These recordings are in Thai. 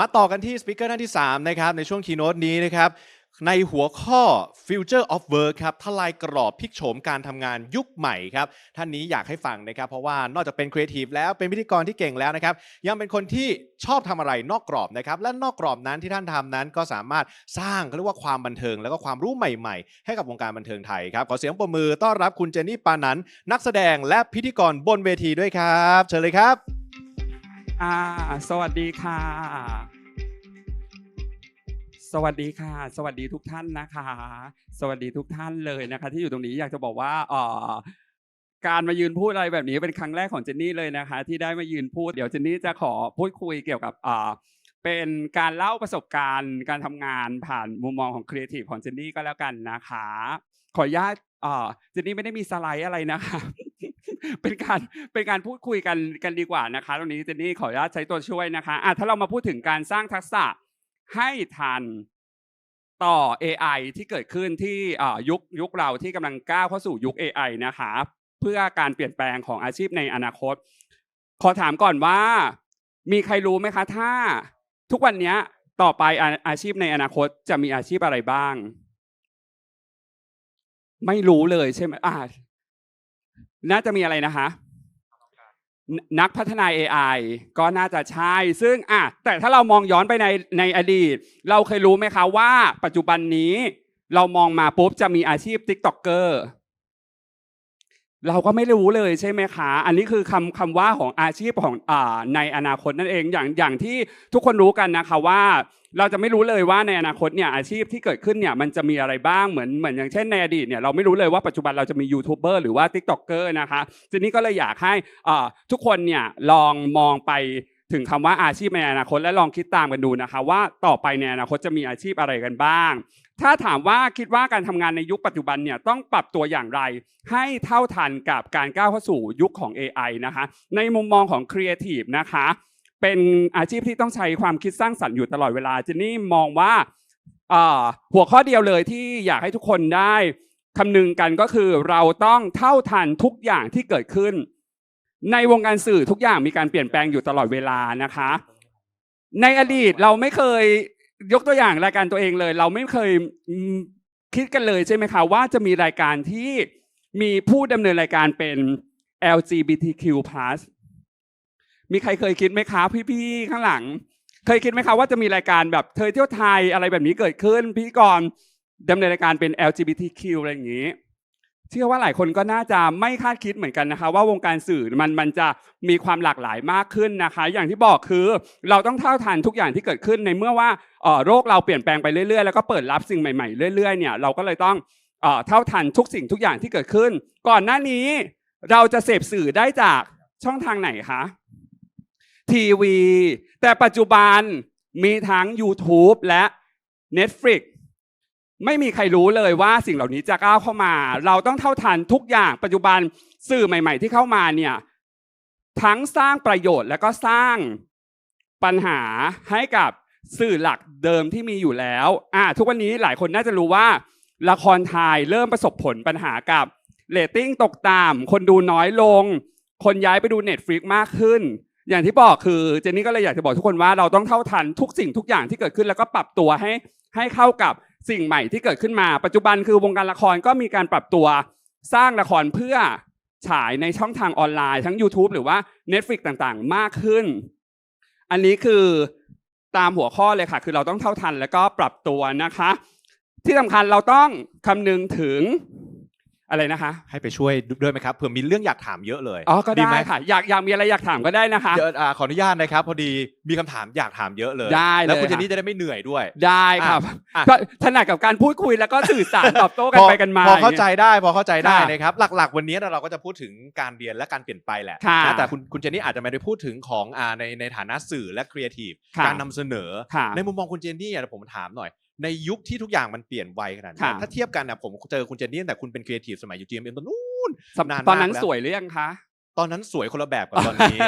มาต่อกันที่สปีกเกอร์ท่านที่ 3 นะครับ ในช่วงคีโนตนี้นะครับ ในหัวข้อ Future of Work ครับทลายกรอบพิกโฉมการทำงานยุคใหม่ครับ ท่านนี้อยากให้ฟังนะครับ เพราะว่านอกจากเป็นครีเอทีฟแล้วเป็นพิธีกรที่เก่งแล้วนะครับ ยังเป็นคนที่ชอบทำอะไรนอกกรอบนะครับ และนอกกรอบนั้นที่ท่านทำนั้นก็สามารถสร้างเขาเรียกว่าความบันเทิง แล้วก็ความรู้ใหม่ๆ ให้กับวงการบันเทิงไทยครับขอเสียงปรบมือต้อนรับคุณเจนนี่ปานันนักแสดงและพิธีกรบนเวทีด้วยครับ เชิญเลยครับ อ่า สวัสดีค่ะ สวัสดีค่ะ สวัสดีทุกท่านนะคะ สวัสดีทุกท่านเลยนะคะ ที่อยู่ตรงนี้อยากจะบอกว่าเอ่อการมายืนพูดอะไรแบบนี้เป็นครั้งแรกของเจนนี่เลยนะคะ ที่ได้มายืนพูดเดี๋ยวเจนนี่จะขอพูดคุยเกี่ยวกับอ่าเป็นการเล่าประสบการณ์การทำงานผ่านมุมมองของครีเอทีฟของเจนนี่ก็แล้วกันนะคะ ขออนุญาตเจนนี่ไม่ได้มีสไลด์อะไรนะคะ เป็นการเป็นการพูดคุยกันกันดีกว่านะคะ ตรงนี้เจนนี่ขออนุญาตใช้ตัวช่วยนะคะอะถ้าเรามาพูดถึงการสร้างทักษะให้ทันต่อ AI ที่เกิดขึ้นที่ยุคยุคเราที่กำลังก้าวเข้าสู่ยุค AI นะคะเพื่อการเปลี่ยนแปลงของอาชีพในอนาคต ขอถามก่อนว่า มีใครรู้ไหมคะ ถ้าทุกวันนี้ต่อไปอาอาชีพในอนาคตจะมีอาชีพอะไรบ้าง ไม่รู้เลยใช่ไหมอ่า น่าจะมีอะไรนะคะนนักพัฒนา AI ก็น่าจะใช่ ซึ่งอะแต่ถ้าเรามองย้อนไปในในอดีต เราเคยรู้ไหมคะว่าปัจจุบันนี้ เรามองมาปุ๊บจะมีอาชีพ TikToker เราก็ไม่รู้เลยใช่ไหมคะ อันนี้คือคำคำว่าของอาชีพของอ่าในอนาคตนั่นเองอย่างอย่างที่ทุกคนรู้กันนะคะว่า เราจะไม่รู้เลยว่าในอนาคตเนี่ยอาชีพที่เกิดขึ้นเนี่ยมันจะมีอะไรบ้างเหมือนเหมือนอย่างเช่นในอดีตเนี่ยเราไม่รู้เลยว่าปัจจุบันเราจะมียูทูบเบอร์หรือว่า t ิ k t o k เกอร์นะคะทีนี้ก็เลยอยากให้ทุกคนเนี่ยลองมองไปถึงคำว่าอาชีพในอนาคตและลองคิดตามกันดูนะคะ ว่าต่อไปในอนาคตจะมีอาชีพอะไรกันบ้าง ถ้าถามว่าคิดว่าการทำงานในยุคปัจจุบันเนี่ยต้องปรับตัวอย่างไร ให้เท่าทันกับการก้าวเข้าสู่ยุคของ AI นะคะ ในมุมมองของครีเอทีฟนะคะ เป็นอาชีพที่ต้องใช้ความคิดสร้างสรรค์อยู่ตลอดเวลาเจนนี่มองว่าหัวข้อเดียวเลยที่อยากให้ทุกคนได้คำนึงกันก็คือเราต้องเท่าทันทุกอย่างที่เกิดขึ้น ในวงการสื่อทุกอย่างมีการเปลี่ยนแปลงอยู่ตลอดเวลานะคะ ในอดีตเราไม่เคยยกตัวอย่างรายการตัวเองเลย เราไม่เคยคิดกันเลยใช่ไหมคะว่าจะมีรายการที่มีผู้ดำเนินรายการเป็น LGBTQ+ มีใครเคยคิดไหมคะพี่ๆข้างหลัง เคยคิดไหมคะว่าจะมีรายการแบบเธอเที่ยวไทยอะไรแบบนี้เกิดขึ้นพิธีกรดำเนินรายการเป็น LGBTQ อะไรอย่างนี้ เชื่อว่าหลายคนก็น่าจะไม่คาดคิดเหมือนกันนะคะ ว่าวงการสื่อมันมันจะมีความหลากหลายมากขึ้นนะคะ อย่างที่บอกคือเราต้องเท่าทันทุกอย่างที่เกิดขึ้นในเมื่อว่าเอ่อโรคเราเปลี่ยนแปลงไปเรื่อยๆแล้วก็เปิดรับสิ่งใหม่ๆเรื่อยๆเนี่ยเราก็เลยต้องเอ่อเท่าทันทุกสิ่งทุกอย่างที่เกิดขึ้น ก่อนหน้านี้เราจะเสพสื่อได้จากช่องทางไหนคะ ทีวี แต่ปัจจุบันมีทั้ง YouTube และ Netflix ไม่มีใครรู้เลยว่าสิ่งเหล่านี้จะก้าวเข้ามา เราต้องเท่าทันทุกอย่างปัจจุบันสื่อใหม่ ๆ ที่เข้ามาเนี่ยทั้งสร้างประโยชน์และก็สร้างปัญหาให้กับสื่อหลักเดิมที่มีอยู่แล้วอ่าทุกวันนี้หลายคนน่าจะรู้ว่า ละครไทยเริ่มประสบผลปัญหากับเรตติ้งตกต่ำคนดูน้อยลง คนย้ายไปดู Netflix มากขึ้น อย่างที่บอกคือเจนนี่ก็เลยอยากจะบอกทุกคนว่าเราต้องเท่าทันทุกสิ่งทุกอย่างที่เกิดขึ้นแล้วก็ปรับตัวให้ให้เข้ากับสิ่งใหม่ที่เกิดขึ้นมา ปัจจุบันคือวงการละครก็มีการปรับตัวสร้างละครเพื่อฉายในช่องทางออนไลน์ทั้ง YouTube หรือว่า Netflix ต่างๆ มากขึ้น อันนี้คือตามหัวข้อเลยค่ะ คือเราต้องเท่าทันแล้วก็ปรับตัวนะคะ ที่สำคัญเราต้องคำนึงถึง อะไรนะคะ ให้ไปช่วยด้วยไหมครับเผื่อมีเรื่องอยากถามเยอะเลยอ๋อก็ไหมได้ค่ะอยากอยากมีอะไรอยากถามก็ได้นะคะเดี๋ยวอ่าขออนุญาตนะครับ พอดีมีคำถามอยากถามเยอะเลยได้เลยแล้วคุณเจนค่ะนี่จะได้ไม่เหนื่อยด้วย ได้ครับอะก็ถนัดกับการพูดคุยแล้วก็สื่อสารตอบโต้กันพอไปกันมาพอเข้าใจได้พอเข้าใจได้ค่ะนะครับ หลัก ๆ วันนี้เราก็จะพูดถึงการเรียนและการเปลี่ยนไปแหละค่ะนะแต่คุณคุณเจนนี่อาจจะไม่ได้พูดถึงของอ่าในในฐานะสื่อและครีเอทีฟค่ะการนำเสนอค่ะในมุมมองคุณเจนนี่อะผมถามหน่อย ในยุคที่ทุกอย่างมันเปลี่ยนไวขนาดนี้ค่ะ ถ้าเทียบกันนะผมเจอคุณเจนนี่ตั้งแต่คุณเป็นครีเอทีฟสมัยอยู่ GMM ตอนนู้น สำนานมากตอนนั้นแล้ว สวยหรือยังคะ ตอนนั้นสวยคนละแบบกับตอนนี้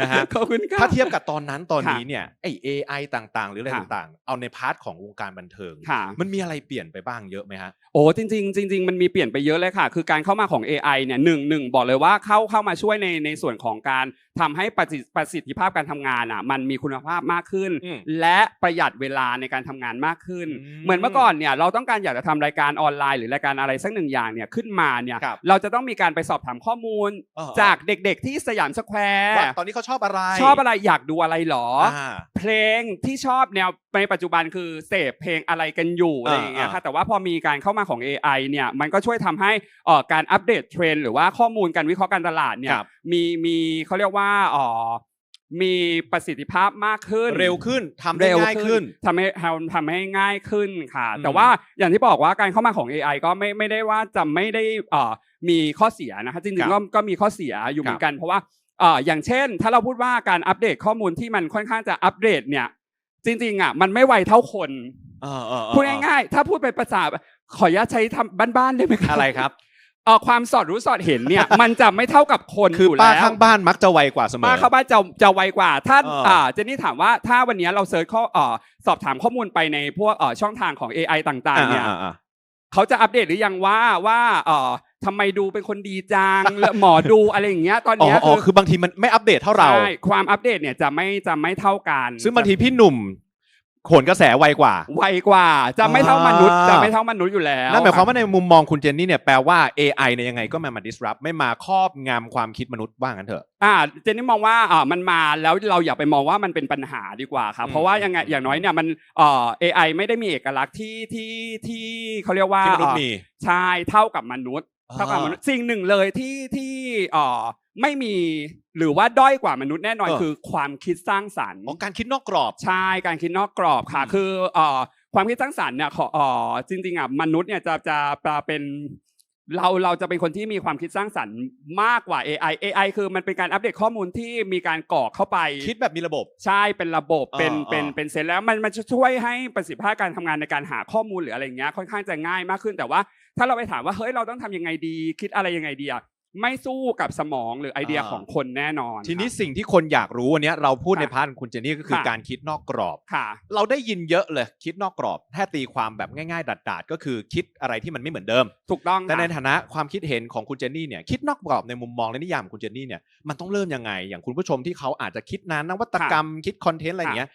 นะฮะขอบคุณค่ะถ้าเทียบกับตอนนั้นตอนค่ะนี้เนี่ยไอ AI ต่างๆ หรืออะไรค่ะต่างๆ เอาในพาร์ทของวงการบันเทิงค่ะมันมีอะไรเปลี่ยนไปบ้างเยอะไหมฮะโอ้จริงๆจริงๆมันมีเปลี่ยนไปเยอะเลยค่ะ คือการเข้ามาของ AI เนี่ยหนึ่งหนึ่งบอกเลยว่าเข้าเข้ามาช่วยในในส่วนของการทำให้ประสิทธิประสิทธิภาพการทำงานอะมันมีคุณภาพมากขึ้นอืมและประหยัดเวลาในการทำงานมากขึ้นอืมเหมือนเมื่อก่อนเนี่ยเราต้องการอยากจะทำรายการออนไลน์หรือรายการอะไรสักหนึ่งอย่างเนี่ยขึ้นมาเนี่ยครับเราจะต้องมีการไปสอบถามข้อมูลอ๋อจากเด็กๆที่สยามสแควร์ว่าตอนนี้เขาชอบอะไร ชอบอะไรอยากดูอะไรหรอ อ่า เพลงที่ชอบแนวในปัจจุบันคือเสพเพลงอะไรกันอยู่อะไรอย่างเงี้ยอ่าค่ะแต่ว่าพอมีการเข้ามาของ AI เนี่ยมันก็ช่วยทำให้เอ่อการอัปเดตเทรนด์หรือว่าข้อมูลการวิเคราะห์การตลาดเนี่ยครับ มีมีเขาเรียกว่าเอ่อ มีประสิทธิภาพมากขึ้นเร็วขึ้นทำได้เร็วง่ายขึ้นทำให้ทำทำให้ง่ายขึ้นค่ะอืมแต่ว่าอย่างที่บอกว่าการเข้ามาของ AI ก็ไม่ไม่ได้ว่าจะไม่ได้เอ่อมีข้อเสียนะคะจริงๆก็ก็มีข้อเสียอยู่เหมือนกันเพราะว่าเอ่ออย่างเช่น ถ้าเราพูดว่าการอัปเดตข้อมูลที่มันค่อนข้างจะอัปเดตเนี่ย จริงๆอะมันไม่ไวเท่าคนเออเออเออพูดง่ายๆ ถ้าพูดเป็นภาษาขออนุญาตใช้ทำบ้านๆได้ไหมครับอะไรครับ เอ่อความสอดรู้สอดเห็นเนี่ย มันจะไม่เท่ากับคนคืออยู่ป้าแล้วข้างบ้านมักจะไวกว่าเสมอ ป้าเข้าบ้านจะจะไวกว่า ถ้าเอออ่อ่าเจนนี่ถามว่าถ้าวันนี้เราเซิร์ชข้อเอ่อสอบถามข้อมูลไปในพวกเอ่อช่องทางของ AI ต่างๆเนี่ย อ่าอ่า เขาจะอัปเดตหรือยังว่าว่าเอ่อทำไมดูเป็นคนดีจัง แล้วหมอดูอะไรอย่างเงี้ยตอนอ๋อเนี้ยอ๋อคือบางทีมันไม่อัปเดตเท่าเรา ใช่ความอัปเดตเนี่ยจะไม่จะไม่เท่ากันซึ่งบางทีพี่หนุ่ม โขนกระแสไวกว่า ไวกว่า จะไม่เท่ามนุษย์อ่าจะไม่เท่ามนุษย์อยู่แล้วนั่นหมายความว่าในมุมมองคุณเจนนี่เนี่ยแปลว่า AI เนี่ยยังไงก็ไมามา disrupt ไม่มาครอบงำความคิดมนุษย์ว่างั้นเถอะ อ่าเจนนี่มองว่าอ่ามันมาแล้วเราอย่าไปมองว่ามันเป็นปัญหาดีกว่าครับอืมเพราะว่ายังไงอย่างน้อยเนี่ยมันเอ่อ AI ไม่ได้มีเอกลักษณ์ที่ที่ที่เขาเรียกว่าที่มนุษย์เอ่อมี ใช่เท่ากับมนุษย์อ่าเท่ากับมนุษย์สิ่งหนึ่งเลยที่ที่เอ่อ ไม่มีหรือว่าด้อยกว่ามนุษย์แน่นอนเออ คือความคิดสร้างสรรค์อ๋อการคิดนอกกรอบ ใช่การคิดนอกกรอบค่ะ อืม คือเอ่อความคิดสร้างสรรค์เนี่ยขอเอ่อจริงๆอะมนุษย์เนี่ยจะจะจะเป็นเราเราจะเป็นคนที่มีความคิดสร้างสรรค์มากกว่า AI AI คือมันเป็นการอัปเดตข้อมูลที่มีการกรอกเข้าไป คิดแบบมีระบบ ใช่เป็นระบบเป็นอ่าเป็นอ่า เป็นเซตแล้วมันมันจะช่วยให้ประสิทธิภาพการทำงานในการหาข้อมูลหรืออะไรอย่างเงี้ยค่อนข้างจะง่ายมากขึ้นแต่ว่า ถ้าเราไปถามว่าเฮ้ยเราต้องทำยังไงดี คิดอะไรยังไงดีอะ ไม่สู้กับสมองหรือไอเดียของคนแน่นอน ทีนี้ค่ะสิ่งที่คนอยากรู้วันเนี้ยเราพูดค่ะในพาร์ทของคุณเจนนี่ก็คือค่ะการคิดนอกกรอบค่ะเราได้ยินเยอะเลยคิดนอกกรอบแค่ตีความแบบง่ายๆ ดัด ๆ ก็คือคิดอะไรที่มันไม่เหมือนเดิม ถูกต้องแต่ในค่ะฐานะความคิดเห็นของคุณเจนนี่เนี่ยคิดนอกกรอบในมุมมองและนิยามของคุณเจนนี่เนี่ยมันต้องเริ่มยังไง อย่างคุณผู้ชมที่เขาอาจจะคิดนานนวัตกรรมคิดคอนเทนต์อะไรอย่างเงี้ย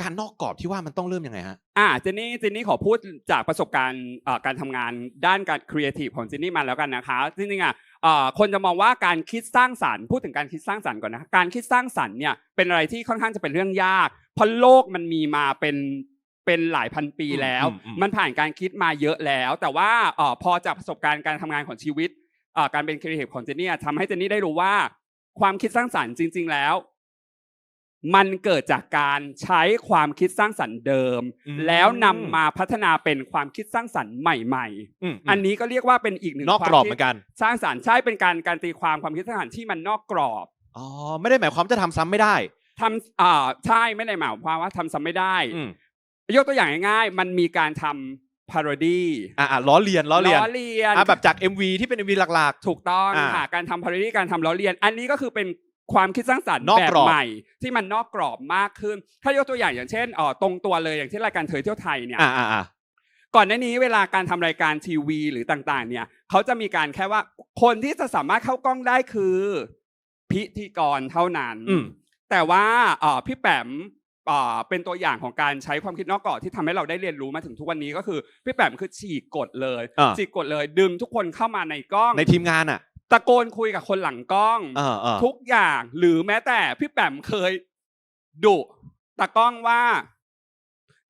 การนอกกรอบที่ว่ามันต้องเริ่มยังไงฮะอ่าเจนนี่เจนนี่ขอพูดจากประสบการณ์เอ่อการทำงานด้านการครีเอทีฟของเจนนี่มาแล้วกันนะคะจริงๆอะเอ่อคนจะมองว่าการคิดสร้างสรรค์พูดถึงการคิดสร้างสรรค์ก่อนนะการคิดสร้างสรรค์เนี่ยเป็นอะไรที่ค่อนข้างจะเป็นเรื่องยากเพราะโลกมันมีมาเป็นเป็นหลายพันปีแล้วอืมอืมมันผ่านการคิดมาเยอะแล้ว แต่ว่าเอ่อพอจากประสบการณ์การทำงานของชีวิตเอ่อการเป็นครีเอทีฟของเจนนี่อะทำให้เจนนี่ได้รู้ว่าความคิดสร้างสรรค์จริง ๆ แล้ว มันเกิดจากการใช้ความคิดสร้างสรรค์เดิมอืมแล้วนำมาพัฒนาเป็นความคิดสร้างสรรค์ใหม่อืมๆ อันนี้ก็เรียกว่าเป็นอีกหนึ่งนอกกรอบควาเหมือนกัน สร้างสรรค์ใช่เป็นการการตีความความคิดสร้างสรรค์ที่มันนอกกรอบ อ๋อ ไม่ได้หมายความจะทำซ้ำไม่ได้ ทำอ่าใช่ไม่ได้หมายความว่าทำซ้ำไม่ได้ อืมยกตัวอย่างง่ายๆ มันมีการทำพาโรดี้อ่าล้อเลียนล้อเลียนเลียนอะแบบจาก MV ที่เป็น MV หลัก ถูกต้องอ่า ค่ะ การทำพาโรดี้การทำล้อเลียน อันนี้ก็คือเป็น ความคิดสร้างสรรค์นอกแบบกรอบ ใหม่ที่มันนอกกรอบมากขึ้น ถ้ายกตัวอย่างอย่างเช่นเอ่อตรงตัวเลยอย่างเช่นรายการเธอเที่ยวไทยเนี่ยๆอ่าอ่าอ่า ก่อนหน้านี้เวลาการทำรายการทีวีหรือต่างๆ เนี่ยเขาจะมีการแค่ว่าคนที่จะสามารถเข้ากล้องได้คือ พิธีกรเท่านั้น อืม แต่ว่าเอ่อพี่แปมเอ่อเป็นตัวอย่างของการใช้ความคิดนอกกรอบที่ทำให้เราได้เรียนรู้มาถึงทุกวันนี้ก็คือพี่แปมคือฉีกกฎเลยอ่า ฉีกกฎเลยดึงทุกคนเข้ามาในกล้อง ในทีมงานอะ ตะโกนคุยกับคนหลังกล้อง เออเออทุกอย่างหรือแม้แต่พี่แปมเคยดุตากล้องว่า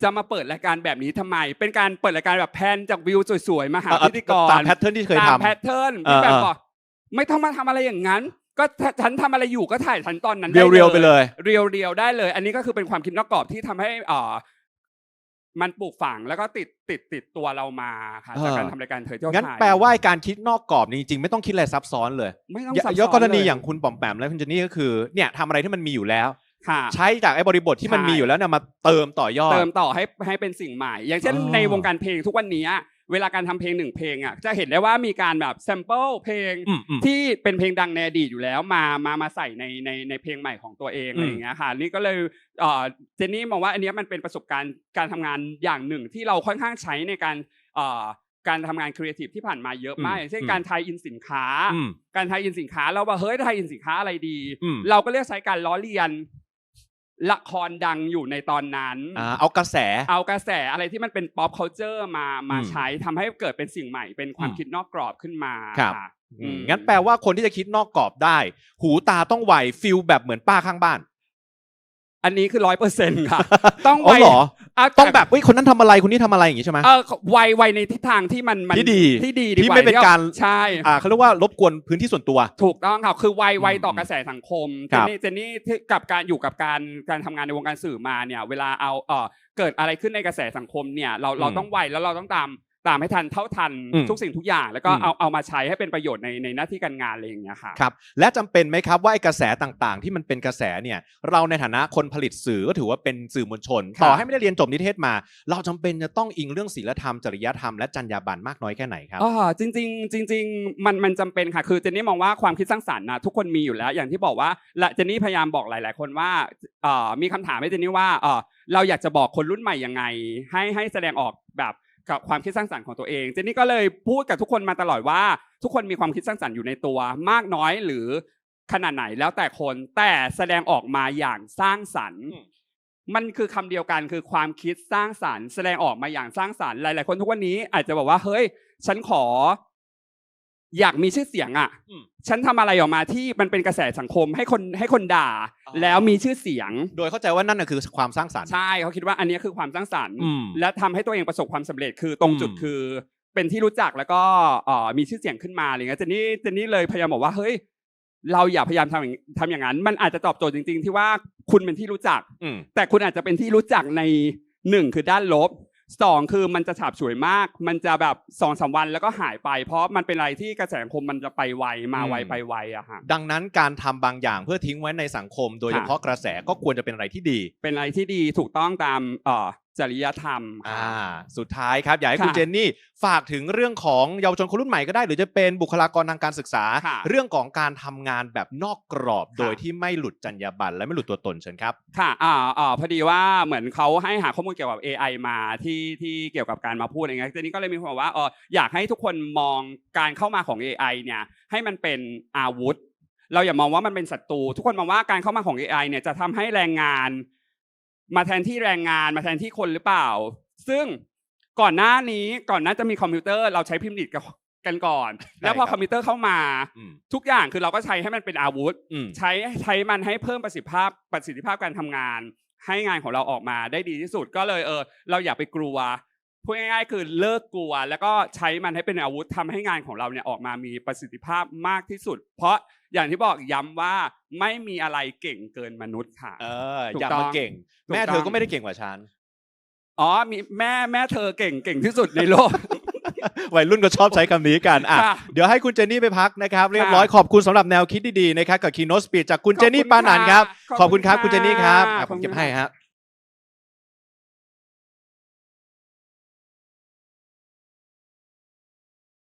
จะมาเปิดรายการแบบนี้ทำไม เป็นการเปิดรายการแบบแพนจากวิวสวยๆมาหาเออเออพิธีกรตามแพทเทิร์นที่เคยตามทำ แพทเทิร์นเออพี่แปมเออบอกไม่ต้องมาทำอะไรอย่างนั้น ก็ถ้าฉันทำอะไรอยู่ก็ถ่ายฉันตอนนั้นเรียวๆไปเลยเรียวเรียวๆได้เลย อันนี้ก็คือเป็นความคิดนอกกรอบที่ทำให้เอ่อ มันปลูกฝังแล้วก็ติดติดติดตัวเรามาค่ะจากการทำรายการเธอเที่ยวไทยงั้นแปลว่าการคิดนอกกรอบนี่จริงๆไม่ต้องคิดอะไรซับซ้อนเลยไม่ต้องยซับซ้อนยกกรณีเลอย่างคุณปอมแปมและคุณเจนนี่ก็คือเนี่ยทำอะไรที่มันมีอยู่แล้วค่ะใช้จากไอ้บริบทที่มันใช่มีอยู่แล้วเนี่ยมาเติมต่อยอดเติมต่อให้ให้เป็นสิ่งใหม่ อย่างเช่นอ๋อในวงการเพลงทุกวันนี้ เวลาการทำเพลงหนึ่งเพลงอะจะเห็นได้ว่ามีการแบบแซมเปิลเพลงอืมอืมที่เป็นเพลงดังในอดีตอยู่แล้วมามามาใส่ในในในเพลงใหม่ของตัวเองอืมอะไรอย่างเงี้ยค่ะนี่ก็เลยเอ่อเจนนี่มองว่าอันเนี้ยมันเป็นประสบการณ์การทำงานอย่างหนึ่งที่เราค่อนข้างใช้ในการเอ่อการทำงานครีเอทีฟที่ผ่านมาเยอะมากอย่างเช่นการทายอินสินค้าอืมการทายอินสินค้าเราว่าเฮ้ยทายอินสินค้าอะไรดีอืมเราก็เลือกใช้การล้อเลียน ละครดังอยู่ในตอนนั้น อ่าเอากระแส เอากระแสอะไรที่มันเป็น pop culture มามาอืมใช้ทำให้เกิดเป็นสิ่งใหม่ เป็นความอืมคิดนอกกรอบขึ้นมาครับค่ะอืมอืมงั้นแปลว่าคนที่จะคิดนอกกรอบได้ หูตาต้องไวฟิลแบบเหมือนป้าข้างบ้าน อันนี้คือร้อยเปอร์เซ็นต์ค่ะ ต้องอ๋อไวเหรออะต้องแบบเฮ้ยคนนั้นทำอะไรคนนี้ทำอะไรอย่างงี้ใช่ไหม เออไวไวในทิศทางที่มันมันที่ดีที่ดีดีที่กว่าไม่เป็นการ ใช่ อ่าเขาเรียกว่ารบกวนพื้นที่ส่วนตัว ถูกต้องครับคือไวไวต่ออมกระแสสังคมคเจรันบนี่เจนนี่ที่กับการอยู่กับการการทำงานในวงการสื่อมาเนี่ย เวลาเอาเออเกิดอะไรขึ้นในกระแสสังคมเนี่ย เราเราอืม ต้องไวแล้วเราต้องตาม ตามให้ทันเท่าทันอืมทุกสิ่งทุกอย่าง แล้วก็อืม เอาเอามาใช้ให้เป็นประโยชน์ในในหน้าที่การงานอะไรอย่างเงี้ยค่ะ ครับและจำเป็นไหมครับว่าไอ้กระแสต่างๆ ที่มันเป็นกระแสเนี่ยเราในฐานะคนผลิตสื่อก็ถือว่าเป็นสื่อมวลชน ครับ ต่อให้ไม่ได้เรียนจบนิเทศมา เราจำเป็นจะต้องอิงเรื่องศีลธรรมจริยธรรมและจรรยาบรรณมากน้อยแค่ไหนครับอ๋อจริงๆจริงๆมันมันจำเป็นค่ะ คือเจนนี่มองว่าความคิดสร้างสรรค์นะทุกคนมีอยู่แล้ว อย่างที่บอกว่าและเจนนี่พยายามบอกหลาย ๆ คนว่าเอ่อมีคำถามให้เจนนี่ว่าเอ่อเราอยากจะบอกคนรุ่นใหม่ยังไง ให้ให้แสดงออกแบบ กับความคิดสร้างสรรค์ของตัวเอง เจนนี่ก็เลยพูดกับทุกคนมาตลอดว่า ทุกคนมีความคิดสร้างสรรค์อยู่ในตัวมากน้อยหรือขนาดไหนแล้วแต่คนแต่แสดงออกมาอย่างสร้างสรรค์อืมมันคือคำเดียวกันคือความคิดสร้างสรรค์ แสดงออกมาอย่างสร้างสรรค์หลาย ๆ คนทุกวันนี้อาจจะบอกว่าเฮ้ย ฉันขอ อยากมีชื่อเสียงอะ อืม ฉันทำอะไรออกมาที่มันเป็นกระแสสังคมให้คนให้คนด่า อ๋อ แล้วมีชื่อเสียง โดยเข้าใจว่านั่นน่ะคือความสร้างสรรค์ ใช่เขาคิดว่าอันนี้คือความสร้างสรรค์ อืม และทำให้ตัวเองประสบความสำเร็จคือตรงจุดอืม คือเป็นที่รู้จักแล้วก็เอ่อมีชื่อเสียงขึ้นมาอะไรเงี้ยเจนนี่เจนนี่เลยพยายามบอกว่าเฮ้ยเราอย่าพยายามทำอย่างทำอย่างนั้น มันอาจจะตอบโจทย์จริง ๆ ที่ว่าคุณเป็นที่รู้จัก อืม แต่คุณอาจจะเป็นที่รู้จักในหนึ่งคือด้านลบ สองคือมันจะฉาบฉวยมาก มันจะแบบสองสามวันแล้วก็หายไป เพราะมันเป็นอะไรที่กระแสสังคมมันจะไปไวมาไวอืมไปไวอะฮะดังนั้นการทำบางอย่างเพื่อทิ้งไว้ในสังคม โดยค่ะเฉพาะกระแสก็ควรจะเป็นอะไรที่ดี เป็นอะไรที่ดีถูกต้องตามเอ่อ จริยธรรมอ่าสุดท้ายครับ อยากให้คุณค่ะเจนนี่ฝากถึงเรื่องของเยาวชนคนรุ่นใหม่ก็ได้ หรือจะเป็นบุคลากรทางการศึกษาค่ะเรื่องของการทำงานแบบนอกกรอบค่ะโดยที่ไม่หลุดจรรยาบรรณและไม่หลุดตัวตนเชิญครับค่ะอ่าอ่าพอดีว่าเหมือนเขาให้หาข้อมูลเกี่ยวกับ AI มาที่ที่เกี่ยวกับการมาพูดอะไรเงี้ยทีนี้ก็เลยมีความว่าเอออยากให้ทุกคนมองการเข้ามาของ AI เนี่ยให้มันเป็นอาวุธ เราอย่ามองว่ามันเป็นศัตรูทุกคนมองว่าการเข้ามาของ AI เนี่ยจะทำให้แรงงาน มาแทนที่แรงงานมาแทนที่คนหรือเปล่า ซึ่งก่อนหน้านี้ก่อนหน้าจะมีคอมพิวเตอร์เราใช้พิมพ์ดีดกันก่อน แล้วพอใช่ครับคอมพิวเตอร์เข้ามาอืมทุกอย่างคือเราก็ใช้ให้มันเป็นอาวุธอืมใช้ใช้มันให้เพิ่มประสิทธิภาพประสิทธิภาพการทำงาน ให้งานของเราออกมาได้ดีที่สุดก็เลยเออ เราอย่าไปกลัว พูดง่ายๆคือเลิกกลัว แล้วก็ใช้มันให้เป็นอาวุธทำให้งานของเราเนี่ยออกมามีประสิทธิภาพมากที่สุด เพราะอย่างที่บอกย้ำว่าไม่มีอะไรเก่งเกินมนุษย์ค่ะ เออถูกอย่าต้มาองเก่งถูกแม่เธต้อองก็ไม่ได้เก่งกว่าฉันอ๋อมีแม่แม่เธอเก่งเก่งที่สุดในโลกวัยรุ่นก็ชอบใช้คำนี้กันอะค่ะเดี๋ยวให้คุณเจนนี่ไปพักนะครับ เรียบค่ะร้อยขอบคุณสำหรับแนวคิดดีๆนะครับกับคีโนสปีดจากคุณเจนนี่ปานันครับ ขอบคุณครับคุณเจนนี่ครับอะผมเก็บให้ฮะ